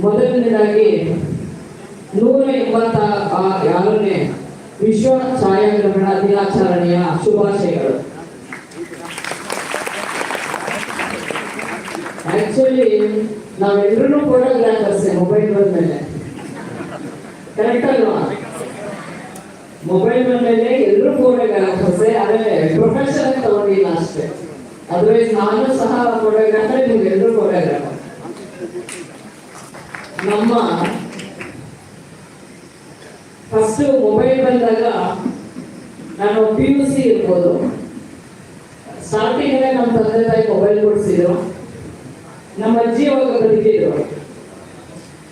ಮೊದಲನೇದಾಗಿ ನೂರ ಎಂಬತ್ತ ಆರನೇ ವಿಶ್ವ ಛಾಯಾಗ್ರಹಣ ದಿನಾಚರಣೆಯ ಶುಭಾಶಯಗಳು. ಆಕ್ಚುಲಿ ನಾವೆಲ್ಲರೂ ಫೋಟೋಗ್ರಾಫರ್ಸ್ ಮೊಬೈಲ್ ಬಂದ್ಮೇಲೆ. ಕರೆಕ್ಟ್ ಅಲ್ವಾ? ಮೊಬೈಲ್ ಬಂದ್ಮೇಲೆ ಎಲ್ಲರೂ ಫೋಟೋಗ್ರಾಫರ್ಸ್ ಆದ್ರೆ ಪ್ರೊಫೆಷನ್ ತಗೊಂಡಿಲ್ಲ ಅಷ್ಟೇ. ಅದರ್ವೈಸ್ ನಾನು ಸಹ ಫೋಟೋಗ್ರಾಫರ್ ನಿಮ್ಗೆಲ್ಲರೂ ಫೋಟೋಗ್ರಾಫರ್ ನಮ್ಮ ಫಸ್ಟ್ ಮೊಬೈಲ್ ಬಂದಾಗ ನಾನು ಪಿ ಯು ಸಿ ಇರ್ಬೋದು. ಸ್ಟಾರ್ಟಿಂಗ್ ನಮ್ಮ ತಂದೆ ತಾಯಿ ಮೊಬೈಲ್ ಕೊಡಿಸಿದ್ರು. ನಮ್ಮ ಅಜ್ಜಿ ಅವಾಗ ಬದುಕಿದ್ರು.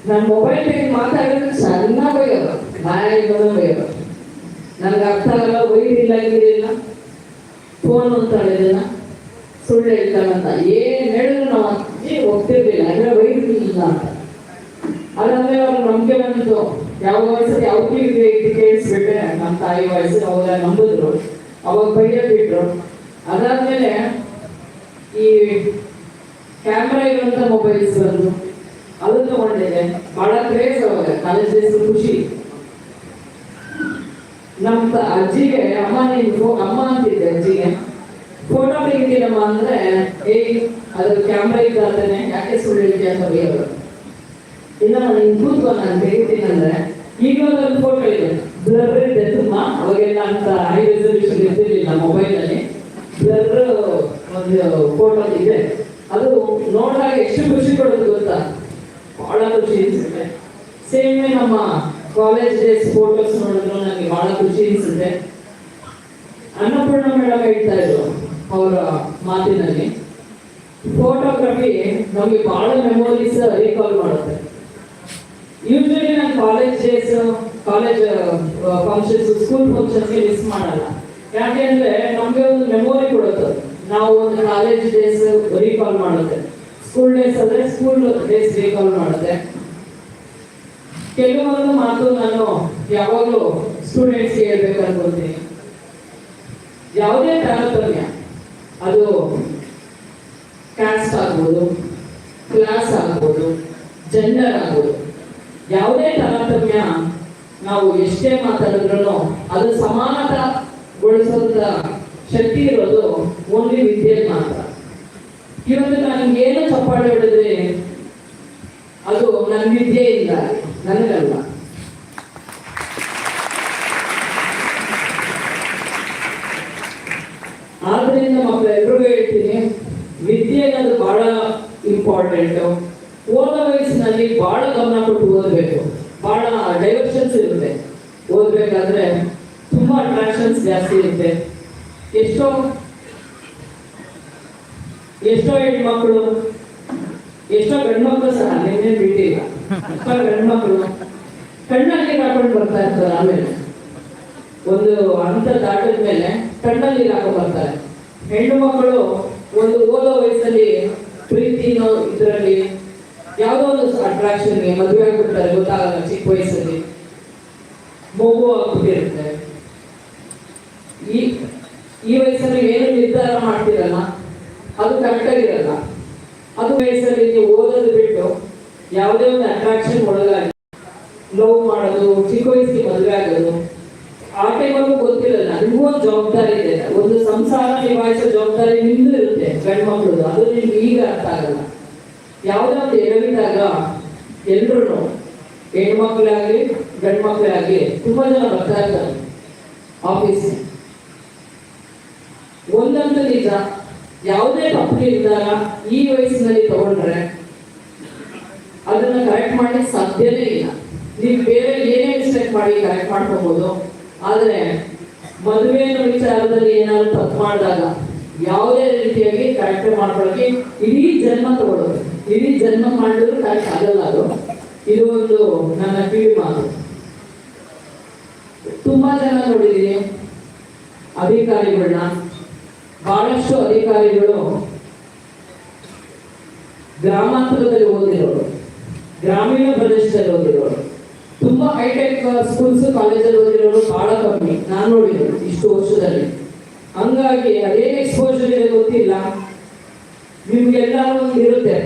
ನನ್ನ ಮೊಬೈಲ್ ಬಗ್ಗೆ ಮಾತಾಡಿದ್ರೆ ಸಣ್ಣ ಬೈಯೋದು ಬಾಯಿ ಬಂದು ಬೈಯೋದು. ನನಗೆ ಅರ್ಥ ಆಗಲ್ಲ, ಒಯ್ದಿಲ್ಲ ಇದಿಲ್ಲ ಫೋನ್ ಅಂತ ಹೇಳಿದಿಲ್ಲ ಸುಳ್ಳು ಹೇಳ್ತಾಳಂತ. ಏನು ಹೇಳಿದ್ರು ನಾವು ಅಜ್ಜಿ ಹೋಗ್ತಿರ್ಲಿಲ್ಲ ಅಂದ್ರೆ ಅಂತ ಅದಾದ್ಮೇಲೆ ಅವ್ರ ನಂಬಿಕೆ ಬಂತು. ಯಾವ ವಯಸ್ಸು ಯಾವ ಇದು ಕೇಳಿಸ್ಬಿಟ್ರೆ ನಮ್ಮ ತಾಯಿ ವಯಸ್ಸು ಅವಾಗ ನಂಬಿದ್ರು. ಅವಾಗ ಬೈಯ ಬಿಟ್ರು ಅದಾದ್ಮೇಲೆ ಈ ಕ್ಯಾಮ್ರಾ ಇರುವಂತ ಮೊಬೈಲ್ಸ್ ಬಂದು ಅದು ತಗೊಂಡಿದೆ ಬಹಳ ಕ್ರೇಜ್ ಅವಾಗ. ಕಾಲೇಜ್ ಡೇಸ್ ಖುಷಿ. ನಮ್ಮ ಅಜ್ಜಿಗೆ, ಅಮ್ಮ, ನೀನು ಅಮ್ಮ ಅಂತಿದ್ದೆ ಅಜ್ಜಿಗೆ. ಫೋಟೋ ತೆಗಿತೀನಮ್ಮ ಅಂದ್ರೆ ಏಯ್ ಅದು ಕ್ಯಾಮ್ರಾ ಇದ್ದಾದ್ರೆ ಯಾಕೆ ಸುಳ್ಳು ಹೇಳ್ತೀಯ ಅಂತ ಬೈಯೋದು ಇಲ್ಲ, ನಾನು ಕೂತ್ಕೊ ನಾನು ತೆಗಿತೀನಿ ಅಂದ್ರೆ ಈಗ ಒಂದು ಫೋಟೋ ಇದೆ. ಬ್ಲರ್ ಇದೆ ತುಂಬಾ, ಅವಾಗೆಲ್ಲ ಅಂತ ಹೈ ರೆಸಲ್ಯೂಷನ್ ಇರ್ತಿರ್ಲಿಲ್ಲ ಮೊಬೈಲ್ ಅಲ್ಲಿ. ಬ್ಲರ್ ಒಂದು ಫೋಟೋ ಇದೆ. ಅದು ನೋಡಿದಾಗ ಎಷ್ಟು ಖುಷಿ ಕೊಡೋದು ಗೊತ್ತಾ? ಬಹಳ ಖುಷಿ ಅನಿಸುತ್ತೆ. ಸೇಮ್ ನಮ್ಮ ಕಾಲೇಜ್ ಡೇಸ್ ಫೋಟೋಸ್ ನೋಡಿದ್ರು, ನನಗೆ ಬಹಳ ಖುಷಿ ಅನಿಸುತ್ತೆ. ಅನ್ನಪೂರ್ಣ ಮೇಡಮ್ ಹೇಳ್ತಾ ಇದ್ರು. ಅವರ ಮಾತಿನಲ್ಲಿ. ಫೋಟೋಗ್ರಫಿ ನಮಗೆ ಬಹಳ ಮೆಮೊರೀಸ್ ರೀಕಾಲ್ ಮಾಡುತ್ತೆ. ಯೂಶಲಿ ನಾನು college days college functions school ಫಂಕ್ಷನ್ಸ್ಗೆ miss ಮಾಡಲ್ಲ. ಯಾಕೆ ಅಂದ್ರೆ ನಮಗೆ ಒಂದು ಮೆಮೊರಿ ಕೊಡುತ್ತೆ. ನಾವು ಒಂದು ಕಾಲೇಜ್ ಡೇಸ್ ರೀಕಾಲ್ ಮಾಡುತ್ತೆ. ಸ್ಕೂಲ್ ಡೇಸ್ ಅಂದ್ರೆ ಸ್ಕೂಲ್ ಡೇಸ್ ರೀಕಾಲ್ ಮಾಡುತ್ತೆ. ಕೆಲವೊಂದು ಮಾತು ನಾನು ಯಾವಾಗಲೂ ಸ್ಟೂಡೆಂಟ್ಸ್ಗೆ ಹೇಳ್ಬೇಕು ಅನ್ಕೊಳ್ತೀನಿ ಯಾವುದೇ ತಾರತಮ್ಯ ಅದು ಕ್ಯಾಸ್ಟ್ ಆಗ್ಬೋದು ಕ್ಲಾಸ್ ಆಗ್ಬೋದು ಜೆಂಡರ್ ಆಗ್ಬೋದು. ಯಾವುದೇ ತಾರತಮ್ಯ ನಾವು ಎಷ್ಟೇ ಮಾತಾಡಿದ್ರು ಅದು ಸಮಾನತಗೊಳಿಸುವಂತ ಶಕ್ತಿ ಇರೋದು ಓನ್ಲಿ ವಿದ್ಯೆ ಮಾತ್ರ. ಇವತ್ತು ನಾನು ಏನು ಚಪ್ಪಾಳೆ ಹೊಡೆದ್ರೆ ಅದು ನನ್ನ ವಿದ್ಯೆಯಿಂದ ನನಗಲ್ಲ. ಆದ್ರಿಂದ ಮಕ್ಕಳೆಲ್ಲರಿಗೂ ಹೇಳ್ತೀನಿ. ವಿದ್ಯೆ ಅನ್ನೋದು ಬಹಳ ಇಂಪಾರ್ಟೆಂಟ್ ಓದೋ ವಯಸ್ಸಿನಲ್ಲಿ ಬಹಳ ಗಮನ ಕೊಟ್ಟು ಓದಬೇಕು. ಬಹಳ ಡೈವರ್ಷನ್ಸ್ ಇರುತ್ತೆ. ಓದಬೇಕಾದ್ರೆ ತುಂಬಾ ಅಟ್ರಾಕ್ಷನ್ಸ್ ಜಾಸ್ತಿ ಇರುತ್ತೆ. ಎಷ್ಟೋ ಎಷ್ಟೋ ಹೆಣ್ಮಕ್ಳು, ಎಷ್ಟೋ ಗಂಡ್ಮಕ್ಳು ಸಹ ನಿನ್ನೆ ಬಿಟ್ಟಿಲ್ಲ. ಎಷ್ಟೋ ಗಂಡ್ಮಕ್ಳು ಕಣ್ಣಲ್ಲಿ ಹಾಕೊಂಡು ಬರ್ತಾ ಇರ್ತಾರೆ ಆಮೇಲೆ. ಒಂದು ಹಂತ ದಾಟಿದ ಮೇಲೆ ಕಣ್ಣಲ್ಲಿ ಹಾಕೊಂಡು ಬರ್ತಾರೆ. ಹೆಣ್ಣು ಮಕ್ಕಳು ಒಂದು ಓದೋ ವಯಸ್ಸಲ್ಲಿ ಪ್ರೀತಿನೋ ಇದರಲ್ಲಿ ಯಾವುದೋ ಒಂದು ಅಟ್ರಾಕ್ಷನ್ಗೆ ಮದುವೆ ಆಗ್ಬಿಡ್ತಾರೆ, ಗೊತ್ತಾಗಲ್ಲ ಚಿಕ್ಕ ವಯಸ್ಸಲ್ಲಿ. ಮಗು ಆಗ್ಬಿಟ್ಟಿರುತ್ತೆ ಈ ಈ ವಯಸ್ಸಲ್ಲಿ ಏನು ನಿರ್ಧಾರ ಮಾಡ್ತಿರಲ್ಲ, ಅದು ಕರೆಕ್ಟಾಗಿರಲ್ಲ ಅದು ವಯಸ್ಸಲ್ಲಿ ನೀವು ಓದೋದು ಬಿಟ್ಟು ಯಾವುದೇ ಒಂದು ಅಟ್ರಾಕ್ಷನ್ ಒಳಗಾಗಿ ಲವ್ ಮಾಡೋದು, ಚಿಕ್ಕ ವಯಸ್ಸಿಗೆ ಮದುವೆ ಆಗೋದು, ಆ ಟೈಮಲ್ಲೂ ಒಂದು ಜವಾಬ್ದಾರಿ ಇದೆ. ಒಂದು ಸಂಸಾರ ನಿಭಾಯಿಸೋ ಜವಾಬ್ದಾರಿ ನಿಮ್ದು ಇರುತ್ತೆ, ಗಂಡು ಅದು ನಿಮ್ಗೆ ಈಗ ಅರ್ಥ ಆಗಲ್ಲ. ಯಾವುದಾದ್ರು ಹೇಳಿದಾಗ ಎಡವಿದಾಗ ಎಲ್ರು ಹೆಣ್ಮಕ್ಳಾಗಲಿ ಗಂಡು ಮಕ್ಕಳಾಗ್ಲಿ ತುಂಬಾ ಜನ ಬರ್ತಾ ಇರ್ತಾರೆ ಆಫೀಸ್ ಒಂದಂತೂ ನಿಜ, ಯಾವುದೇ ತಪ್ಪು ನಿರ್ಧಾರ ಈ ವಯಸ್ಸಿನಲ್ಲಿ ತಗೊಂಡ್ರೆ ಅದನ್ನ ಕರೆಕ್ಟ್ ಮಾಡ್ಲಿಕ್ಕೆ ಸಾಧ್ಯನೇ ಇಲ್ಲ. ನೀವು ಬೇರೆ ಏನೇ ಮಿಸ್ಟೇಕ್ ಮಾಡಿ ಕರೆಕ್ಟ್ ಮಾಡ್ಕೋಬಹುದು ಆದ್ರೆ ಮದುವೆ ಅನ್ನೋ ವಿಚಾರದಲ್ಲಿ ಏನಾದ್ರು ತಪ್ಪು ಮಾಡಿದಾಗ ಯಾವುದೇ ರೀತಿಯಾಗಿ ಕರೆಕ್ಟ್ ಮಾಡ್ಕೊಳ್ಳೋಕೆ ಇಡೀ ಜನ್ಮ ತಗೊಳ್ಳೋದು. ಇಡೀ ಜನ್ಮ ಮಾಡಿದ್ರು ಕರೆಕ್ಟ್ ಆಗಲ್ಲ ಅದು. ಇದು ಒಂದು ನನ್ನ ಕಿವಿ ಮಾತು. ತುಂಬಾ ಜನ ನೋಡಿದೀನಿ. ಅಧಿಕಾರಿಗಳನ್ನ ಬಹಳಷ್ಟು ಅಧಿಕಾರಿಗಳು ಗ್ರಾಮಾಂತರದಲ್ಲಿ ಓದಿರೋರು. ಗ್ರಾಮೀಣ ಪ್ರದೇಶದಲ್ಲಿ ಓದಿರೋರು. ತುಂಬಾ ಹೈಟೆಕ್ ಸ್ಕೂಲ್ಸ್ ಕಾಲೇಜಲ್ಲಿ ಓದಿರೋರು ಬಹಳ ಕಮ್ಮಿ. ನಾನು ನೋಡಿದ್ರು ಇಷ್ಟು ವರ್ಷದಲ್ಲಿ. ಹಂಗಾಗಿ ಅದೇ ಎಕ್ಸ್ಪೋಜರ್ ಇದೆ ಗೊತ್ತಿಲ್ಲ. ನಿಮ್ಗೆಲ್ಲ ಇರುತ್ತೆ.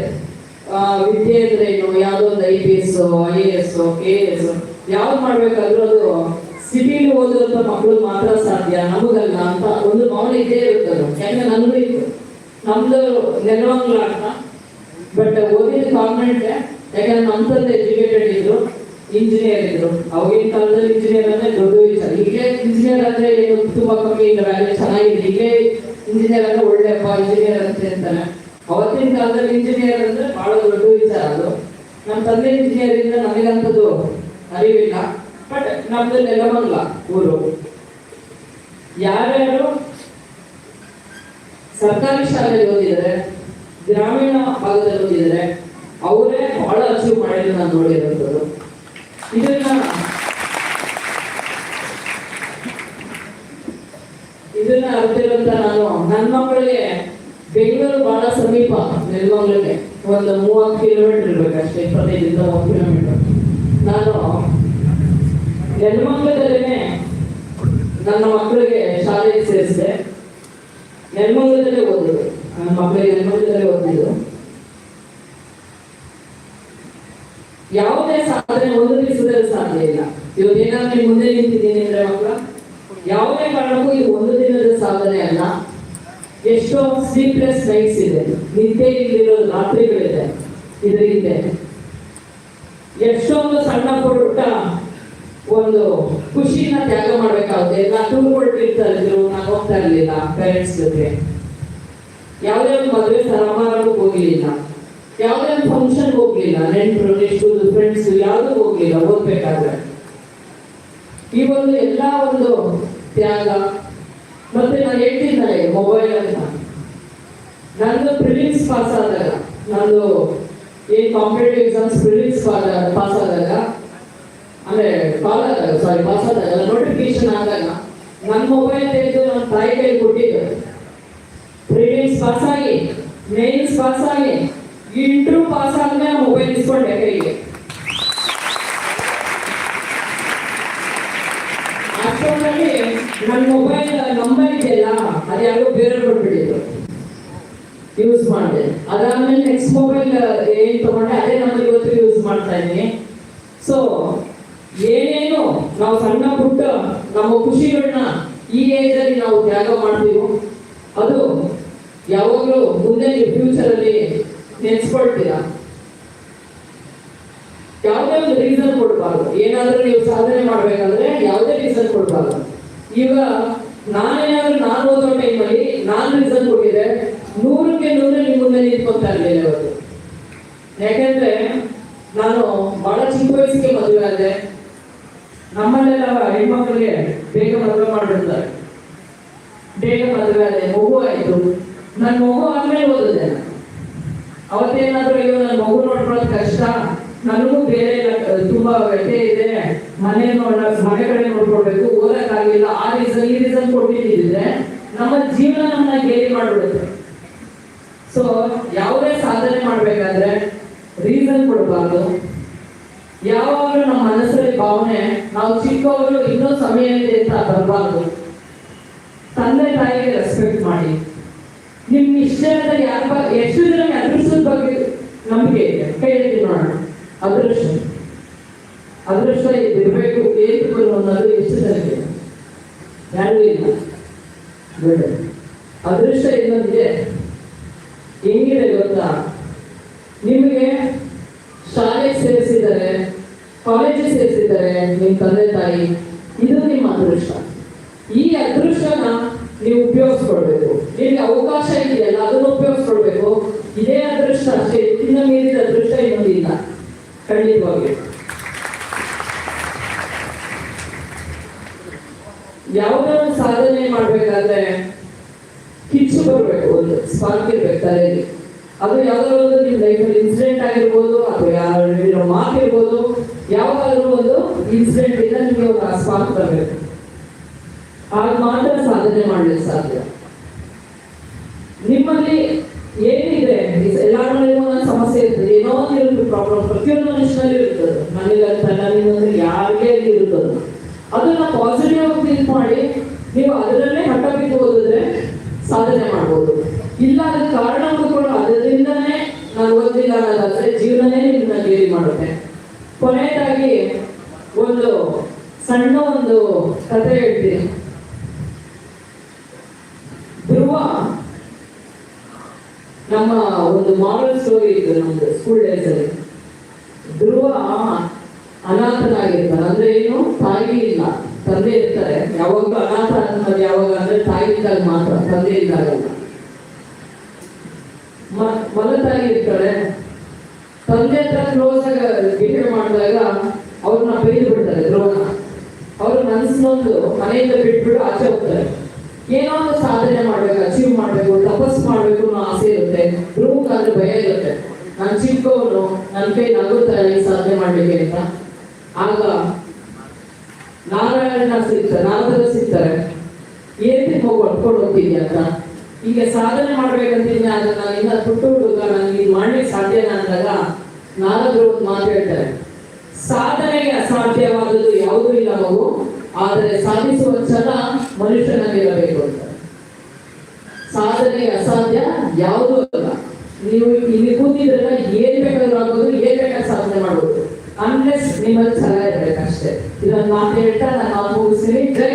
ವಿದ್ಯೆ ಅಂದ್ರೆ ಏನು? ಯಾವ್ದೋ ಒಂದು I P S I A S K S ಯಾವ್ದು ಮಾಡ್ಬೇಕಾದ್ರೂ ಅದು ಸಿಟಿಲಿ ಓದಿರೋಂಥ ಮಕ್ಕಳು ಮಾತ್ರ ಸಾಧ್ಯ. ನಮಗಲ್ಲ ಅಂತ ಒಂದು ಭಾವನೆ ಇದ್ದೇ ಇರುತ್ತೆ. ಯಾಕಂದ್ರೆ ನನಗೂ ಇತ್ತು. ನಮ್ದು ನೆಲವಂಗ್ಲ ಅಂತ. ಬಟ್ ಓದಿದ ಕಾನ್ವೆಂಟ್ ಯಾಕಂದ್ರೆ ನಮ್ಮ ತಂದೆ ಎಜುಕೇಟೆಡ್ ಇದ್ರು. ಇಂಜಿನಿಯರ್ ಇದ್ರು ಅವಾಗಿನ ಕಾಲದಲ್ಲಿ ಇಂಜಿನಿಯರ್ ಅಂದ್ರೆ ದೊಡ್ಡ ವಿಚಾರ ಈಗಲೇ ಇಂಜಿನಿಯರ್ ಅಂದ್ರೆ ಏನು? ತುಂಬಾ ಕಮ್ಮಿ ಇದ್ದಾರೆ ಚೆನ್ನಾಗಿದೆ. ಈಗಲೇ ಇಂಜಿನಿಯರ್ ಅಂದ್ರೆ ಒಳ್ಳೆಪ್ಪ ಇಂಜಿನಿಯರ್ ಅಂತ ಅಂತಾರೆ ಅವತ್ತಿನ ಕಾಲದಲ್ಲಿ ಇಂಜಿನಿಯರ್ ಅಂದ್ರೆ ಬಹಳ ದೊಡ್ಡ ವಿಚಾರ ಅದು. ನಮ್ಮ ತಂದೆ ಇಂಜಿನಿಯರ್ ಇಂದ ನನಗಂತದ್ದು ಅರಿವಿಲ್ಲ. ಬಟ್ ನಮ್ದು ನೆಲಮಂಗ್ಲ ಊರು. ಯಾರ್ಯಾರು ಸರ್ಕಾರಿ ಶಾಲೆಯಲ್ಲಿ ಓದಿದರೆ ಗ್ರಾಮೀಣ ಭಾಗದಲ್ಲಿ ಓದಿದರೆ ಅವರೇ ಬಹಳ ಅಚೀವ್ ಮಾಡಿದ್ರು ನಾನು ನೋಡಿರೋಂಥದ್ದು ಇದನ್ನ ಇದನ್ನ ಅರ್ತಿರೋಂಥ ನಾನು ನನ್ನ ಮಕ್ಕಳಿಗೆ ಬೆಂಗಳೂರು ಬಹಳ ಸಮೀಪ, ನೆಲಮಂಗ್ಲಕ್ಕೆ ಒಂದು ಮೂವತ್ತು ಕಿಲೋಮೀಟರ್ ಇರ್ಬೇಕು ಅಷ್ಟೇ ಇಪ್ಪತ್ತೈದರಿಂದ ಮೂವತ್ತು ಕಿಲೋಮೀಟರ್ ನಾನು ನೆಲಮಂಗ್ಲದಲ್ಲೇ ನನ್ನ ಮಕ್ಕಳಿಗೆ ಶಾಲೆಗೆ ಸೇರಿಸಿದೆ. ನೆಲಮಂಗಲದಲ್ಲೇ ಓದಿದ್ರು ನನ್ನ ಮಕ್ಕಳಿಗೆ ನೆಲಮಂಗಲದಲ್ಲೇ ಓದಿದ್ರು ಯಾವುದೇ ಸಾಧನೆ ಒಂದು ದಿವಸದಲ್ಲಿ ಸಾಧ್ಯ ಇಲ್ಲ. ಇವತ್ತು ಏನಾದ್ರೂ ಮುಂದೆ ನಿಂತಿದ್ದೀನಿ ಅಂದ್ರೆ ಮಕ್ಕಳ, ಯಾವುದೇ ಕಾರಣಕ್ಕೂ ಈ ಒಂದು ದಿನದ ಸಾಧನೆ ಅಲ್ಲ. ಎಷ್ಟೋ ಸ್ಲೀಪ್ಲೆಸ್ ನೈಟ್ಸ್ ಇದೆ. ನಿದ್ದೆ ಇಲ್ಲಿರೋ ರಾತ್ರಿಗಳಿದೆ. ಇದರಿಂದ ಎಷ್ಟೊಂದು ಸಣ್ಣ ಪುಟ್ಟ ಒಂದು ಖುಷಿನ ತ್ಯಾಗ ಮಾಡ್ಬೇಕಾಗುತ್ತೆ. ನಾ ತುಂಬಿಕೊಳ್ತಿರ್ತಾ ಇದ್ರು ನಾನು ಹೋಗ್ತಾ ಇರ್ಲಿಲ್ಲ ಪೇರೆಂಟ್ಸ್ ಜೊತೆ. ಯಾವುದೇ ಒಂದು ಮದುವೆ ಸಮಾರಂಭಕ್ಕೆ ಹೋಗ್ಲಿಲ್ಲ. ಯಾವುದೇ ಒಂದು ಫಂಕ್ಷನ್ ಹೋಗ್ಲಿಲ್ಲ. ನೆಂಟರು ನೆಂಟರು ಫ್ರೆಂಡ್ಸ್ ಯಾವುದೂ ಹೋಗ್ಲಿಲ್ಲ. ಓದ್ಬೇಕಾದ್ರೆ ಈ ಒಂದು ಎಲ್ಲ ಒಂದು ತ್ಯಾಗ ಮತ್ತೆ ನಾನು ಹೇಳ್ತಿದ್ದೆ ಮೊಬೈಲ್ ಅಂತ ನಂದು ಪ್ರಿಲಿಮ್ಸ್ ಪಾಸ್ ಆದಾಗ ನಾನು ಏನ್ ಕಾಂಪಿಟೇಟಿವ್ ಎಕ್ಸಾಮ್ಸ್ ಪ್ರಿಲಿಮ್ಸ್ ಪಾಸ್ ಆದಾಗ, ಅಂದ್ರೆ ಕಾಲ್ ಆದಾಗ ಸಾರಿ ಪಾಸ್ ಆದಾಗ ನೋಟಿಫಿಕೇಶನ್ ಆದಾಗ ನನ್ನ ಮೊಬೈಲ್ ತೆಗೆದು ನನ್ನ ತಾಯಿ ಕೈ ಕೊಟ್ಟಿದ್ದೆ. ಪ್ರಿಲಿಮ್ಸ್ ಪಾಸ್ ಆಗಿ ಮೇನ್ಸ್ ಪಾಸ್ ಆಗಿ ಇಂಟ್ರೂ ಪಾಸ್ ಆದ್ಮೇಲೆ ಮೊಬೈಲ್ ಇಸ್ಕೊಂಡೆ ಕೈಗೆ. ನನ್ನ ಮೊಬೈಲ್ ನಂಬರ್ ಇದೆಯಲ್ಲ, ಅದು ಯಾರೋ ಬೇರೆ ಕೊಟ್ಬಿಟ್ಟಿದ್ರು. ಯೂಸ್ ಮಾಡಿದೆ. ಅದಾದ್ಮೇಲೆ ನೆಕ್ಸ್ಟ್ ಮೊಬೈಲ್ ಏನ್ ತಗೊಂಡೆ, ಅದೇ ನಂಬರ್ ಇವತ್ತು ಯೂಸ್ ಮಾಡ್ತಾ ಇದ್ದೀನಿ. ಸೊ ಏನೇನು ನಾವು ಸಣ್ಣ ಪುಟ್ಟ ನಮ್ಮ ಖುಷಿಗಳನ್ನ ಈ ಏಜ್ ಅಲ್ಲಿ ನಾವು ತ್ಯಾಗ ಮಾಡ್ತೀವೋ, ಅದು ಯಾವಾಗಲೂ ಮುಂದೆ ಫ್ಯೂಚರ್ ಅಲ್ಲಿ ನೆನ್ಸ್ಕೊಳ್ತೀರಾ. ಯಾವುದೇ ಒಂದು ರೀಸನ್ ಕೊಡಬಾರ್ದು. ಏನಾದ್ರೂ ನೀವು ಸಾಧನೆ ಮಾಡ್ಬೇಕಂದ್ರೆ ಯಾವುದೇ ರೀಸನ್ ಕೊಡಬಾರ್ದು. ಈಗ ನಾನೇನಾದ್ರೂ ನಾನು ಓದೋ ಟೈಮಲ್ಲಿ ನಾನು ರೀಸನ್ ಕೊಟ್ಟಿದ್ದೆ ನೂರಕ್ಕೆ ನೂರು ನಿಮ್ಮ ಮುಂದೆ ನಿಂತ್ಕೊತಾ ಇರಲಿಲ್ಲ ಅವರು ಯಾಕೆಂದ್ರೆ ನಾನು ಬಹಳ ಚಿಕ್ಕ ವಯಸ್ಸಿಗೆ ಮದುವೆ ಆದೆ. ನಮ್ಮಲ್ಲೆಲ್ಲ ಹೆಣ್ಮಕ್ಳಿಗೆ ಬೇಗ ಮದುವೆ ಮಾಡಿರ್ತಾರೆ ಬೇಗ ಮದುವೆ ಆದೆ, ಮಗು ಆಯಿತು. ನನ್ನ ಮಗು ಆದ್ಮೇಲೆ ಓದಿದೆ. ಅವತ್ತೇನಾದ್ರೂ ಅಯ್ಯೋ ನನ್ನ ಮಗು ನೋಡ್ಕೊಳ್ಳೋದು ಕಷ್ಟ. ನನಗೂ ಬೇರೆ ಇದೆ ಮನೆ ನೋಡ ಮನೆ ಕಡೆ ನೋಡ್ಕೊಳ್ಬೇಕು ಓದಕ್ಕಾಗಿಲ್ಲ ಆ ರೀಸನ್, ಈ ರೀಸನ್ ಕೊಟ್ಟಿದ್ದಿದ್ರೆ ನಮ್ಮ ಜೀವನ ನಮ್ಮನ್ನ ಗೇಲಿ ಮಾಡ್ಬಿಡುತ್ತೆ. ಸೊ ಯಾವುದೇ ಸಾಧನೆ ಮಾಡ್ಬೇಕಾದ್ರೆ ರೀಸನ್ ಕೊಡಬಾರ್ದು. ಯಾವಾಗಲೂ ನಮ್ಮ ಮನಸ್ಸಲ್ಲಿ ಭಾವನೆ, ನಾವು ಚಿಕ್ಕವರು ಇನ್ನೂ ಸಮಯ ಇದೆ ಅಂತ ಬರಬಾರ್ದು. ತಂದೆ ತಾಯಿಗೆ ರೆಸ್ಪೆಕ್ಟ್ ಮಾಡಿ. ನಿಮ್ ಇಷ್ಟ ಯಾರ ಬಗ್ಗೆ ಎಷ್ಟು ಜನ ಅದೃಷ್ಟದ ಬಗ್ಗೆ ನಂಬಿಕೆ ಇದೆ? ಹೇಳಿದ್ದೀನಿ ನೋಡೋಣ. ಅದೃಷ್ಟ. ಅದೃಷ್ಟ ಇರಬೇಕು ಏತು ಅನ್ನೋದು ಎಷ್ಟು ಜನಕ್ಕೆ ಯಾರಿಗೂ ಇಲ್ಲ. ಬೇಡ. ಅದೃಷ್ಟ ಇನ್ನೊಂದಿದೆ. ಹೆಂಗಿದೆ ಗೊತ್ತಾ? ನಿಮಗೆ ಶಾಲೆಗೆ ಸೇರಿಸಿದ್ದಾರೆ ಕಾಲೇಜಿಗೆ ಸೇರಿಸಿದ್ದಾರೆ ನಿಮ್ಮ ತಂದೆ ತಾಯಿ. ಇದು ನಿಮ್ಮ ಅದೃಷ್ಟ. ಈ ಅದೃಷ್ಟನ ನೀವು ಉಪಯೋಗಿಸ್ಕೊಳ್ಬೇಕು. ನಿಮಗೆ ಅವಕಾಶ ಇದೆಯಲ್ಲ, ಅದನ್ನು ಉಪಯೋಗಿಸ್ಕೊಳ್ಬೇಕು. ಇದೇ ಅದೃಷ್ಟ ಅಷ್ಟೇ ಇದಕ್ಕಿಂತ ಮೀರಿದ ಅದೃಷ್ಟ ಇನ್ನೊಂದಿಲ್ಲ. ಖಂಡಿತವಾಗಿ ಯಾವುದೇ ಸಾಧನೆ ಮಾಡ್ಬೇಕಾದ್ರೆ ಕಿಚ್ಚು ಬರಬೇಕು, ಒಂದು ಸ್ಪಾರ್ಕ್ ಇರ್ಬೇಕು ತಲೆಯಲ್ಲಿ. ಅದು ಯಾವ್ದಾದ್ರು ಒಂದು ನಿಮ್ಮ ಲೈಫಲ್ಲಿ ಇನ್ಸಿಡೆಂಟ್ ಆಗಿರ್ಬೋದು, ಅಥವಾ ಯಾರು ಮಾತಿರ್ಬೋದು ಯಾವಾಗಾದ್ರೂ ಒಂದು ಇನ್ಸಿಡೆಂಟ್ ಇಂದ ನಿಮಗೆ ಒಂದು ಸ್ಪಾರ್ಕ್ ಬರಬೇಕು. ಆಗ ಮಾತ್ರ ಸಾಧನೆ ಮಾಡಲಿಕ್ಕೆ ಸಾಧ್ಯ. ನಿಮ್ಮಲ್ಲಿ ಏನಿದೆ ಎಲ್ಲಾರಲ್ಲಿ ಒಂದೊಂದು ಸಮಸ್ಯೆ ಇರ್ತದೆ ಏನೋ ಒಂದು ಇರುತ್ತೆ ಪ್ರಾಬ್ಲಮ್ ಪ್ರತಿಯೊಂದು ಮನುಷ್ಯನಲ್ಲಿ ಇರ್ತದೆ ನನಗಂತ ನನಗಂದ್ರೆ ಯಾರಿಗೆ ಅಲ್ಲಿ ಇರ್ತದೆ ಅದನ್ನ ಪಾಸಿಟಿವ್ ಆಗಿ ಥಿಂಕ್ ಮಾಡಿ ನೀವು ಅದರಲ್ಲೇ ಹಠ ಬಿದ್ದು ಓದಿದ್ರೆ ಸಾಧನೆ ಮಾಡ್ಬೋದು ಇಲ್ಲ ಅದಕ್ಕೆ ಕಾರಣ ಹುಡುಕೊಂಡು ಅದರಿಂದನೇ ನಾನು ಓದಿಲ್ಲ ಅನ್ನೋದಾದ್ರೆ ಜೀವನನೇ ನಿಮ್ಗೆ ಮಾಡುತ್ತೆ ಕೊನೆಯದಾಗಿ ಒಂದು ಸಣ್ಣ ಒಂದು ಕಥೆ ಹೇಳ್ತೀನಿ. ಧ್ರುವ, ನಮ್ಮ ಒಂದು ಮಾರಲ್ ಸ್ಟೋರಿ ಇತ್ತು ನಮ್ದು ಸ್ಕೂಲ್ ಡೇಸ್ ಅಲ್ಲಿ. ಧ್ರುವ ಅನಾಥನಾಗಿರ್ತಾನೆ. ಅಂದ್ರೆ ಏನು? ತಾಯಿ ಇಲ್ಲ. ತಂದೆ ಇರ್ತಾರೆ. ಯಾವಾಗ ಅನಾಥ ಅಂತಂದ್ರೆ ಯಾವಾಗ ಅಂದ್ರೆ ತಾಯಿ ಇದ್ದಾಗ ಮಾತ್ರ, ತಂದೆ ಇದ್ದಾಗ ಮಲ ಮಲತಾಯಿ ಇರ್ತಾರೆ ತಂದೆ ಹತ್ರ ಕ್ಲೋಸ್ ಆಗಿ ಬಿಹೇವ್ ಮಾಡಿದಾಗ ಅವ್ರನ್ನ ಬೈದು ಬಿಡ್ತಾರೆ ಧ್ರುವನ. ಅವ್ರ ಮನಸ್ಸಿನೊಂದು ಮನೆಯಿಂದ ಬಿಟ್ಬಿಟ್ಟು ಆಚೆ ಹೋಗ್ತಾರೆ. ಏನೋ ಒಂದು ಸಾಧನೆ ಮಾಡ್ಬೇಕು ಅಚೀವ್ ಮಾಡ್ಬೇಕು, ತಪಸ್ ಮಾಡ್ಬೇಕು ಅನ್ನೋ ಆಸೆ ಇರುತ್ತೆ. ರೂಮ್ ಅದ್ರ ಭಯ ಇರುತ್ತೆ. ನಾನು ಚಿಕ್ಕವನು, ನನ್ನ ಕೈ ನಗುತ್ತಾರೆ ಈ ಸಾಧನೆ ಮಾಡ್ಲಿಕ್ಕೆ ಅಂತ. ಆಗ ನಾರಾಯಣ ಸಿಗ್ತಾರೆ ನಾರದರು ಸಿಗ್ತಾರೆ. ಏನು ಹೋಗಿ ಹೊಡ್ಕೊಂಡು ಹೋಗ್ತೀನಿ ಅಂತ? ಈಗ ಸಾಧನೆ ಮಾಡ್ಬೇಕಂತೀನಿ ಆದ್ರೆ ನಾನು ಇನ್ನ ಪುಟ್ಟ ಹುಡುಗ, ನನಗೆ ಇದು ಮಾಡ್ಲಿಕ್ಕೆ ಸಾಧ್ಯನಾ ಅಂದಾಗ ನಾರದರು ಒಂದು ಮಾತು ಹೇಳ್ತಾರೆ. ಸಾಧನೆಗೆ ಅಸಾಧ್ಯವಾದದ್ದು ಯಾವುದೂ ಇಲ್ಲ ಮಗು ಆದರೆ ಸಾಧಿಸುವ ಛಲ ಮನುಷ್ಯನಲ್ಲಿರಬೇಕು ಅಂತ. ಸಾಧನೆ ಅಸಾಧ್ಯ? ಯಾವುದೂ ಅಲ್ಲ. ನೀವು ಇಲ್ಲಿ ಕೂತಿದ್ರೆ ಏನ್ ಬೇಕಾದ್ರೂ ಆಗ್ಬೋದು, ಏನ್ ಬೇಕಾದ್ರೂ ಸಾಧನೆ ಮಾಡ್ಬೋದು. ಅನ್ಲೆಸ್ ನಿಮ್ಮಲ್ಲಿ ಛಲ ಇರಬೇಕಷ್ಟೇ ಇದನ್ನ ಮಾತು ಹೇಳ್ತಾ ನಾನು ಮುಗಿಸ್ತೀನಿ. ಜೈ